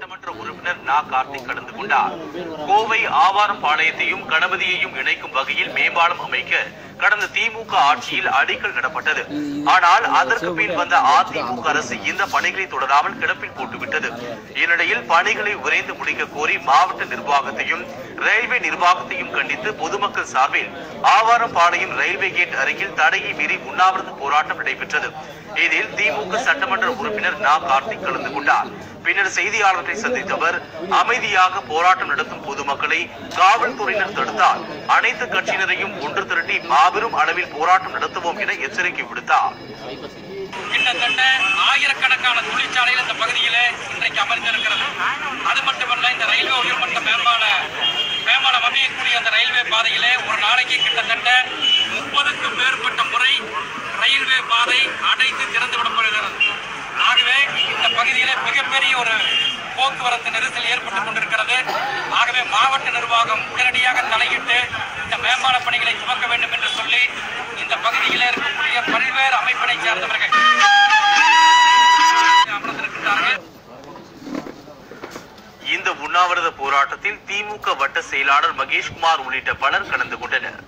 சட்டமன்ற உறுப்பினர் நா. கார்த்திக் கலந்து கொண்டார். கோவை ஆவாரம் பாளையத்தையும் கணபதியையும் இணைக்கும் வகையில் மேம்பாலம் அமைக்க கடந்த திமுக ஆட்சியில் அடிக்கல் நடப்பட்டது ஆனால் அதற்கு பின் வந்த அதிமுக அரசு இந்த பணிகளை தொடராமல் கிடப்பில் போட்டுவிட்டது. இந்நிலையில் பணிகளை விரைந்து முடிக்க கோரி மாவட்ட நிர்வாகத்தையும் ரயில்வே நிர்வாகத்தையும் கண்டித்து பொதுமக்கள் சார்பில் ஆவாரம்பாளையம் ரயில்வே கேட் அருகில் தடையை மீறி உண்ணாவிரத போராட்டம் நடைபெற்றது. இதில் திமுக சட்டமன்ற உறுப்பினர் நா. கார்த்திக் கலந்து கொண்டார். பின்னர் செய்தியாளர்களை சந்தித்தவர் அமைதியாக போராட்டம் நடத்தும் பொதுமக்களை காவல்துறையினர் தடுத்தால் அனைத்து கட்சியினரையும் ஒன்று திரட்டி மாபெரும் அளவில் போராட்டம் நடத்துவோம் என எச்சரிக்கை விடுத்தார். கிட்டத்தட்ட ஆயிரக்கணக்கான தொழிற்சாலைகள் இந்த பகுதியிலே இன்றைக்கு அமர்ந்திருக்கிறது. அது மட்டுமல்ல இந்த ரயில்வே உயர்மட்ட மேம்பால மேம்பாலம் அமையக்கூடிய அந்த ரயில்வே பாதையிலே ஒரு நாளைக்கு கிட்டத்தட்ட முப்பதுக்கும் மேற்பட்ட முறை ரயில்வே பாதை அடைத்து திறந்து விடப்படுகிறது ஆகவே இந்த பகுதியிலே மிகப்பெரிய ஒரு போக்குவரத்து நெரிசல் ஏற்பட்டுக் கொண்டிருக்கிறது. ஆகவே மாவட்ட நிர்வாகம் உடனடியாக தலையிட்டு மேம்பால பணிகளை துவக்க வேண்டும் என்று சொல்லி இந்த பகுதியில் இருக்கக்கூடிய பல்வேறு அமைப்பினை சார்ந்தவர்கள் அமர்ந்திருக்கிறார்கள் இந்த உண்ணாவிரத போராட்டத்தில் திமுக வட்ட செயலாளர் மகேஷ்குமார் உள்ளிட்ட பலர் கலந்து கொண்டனர்.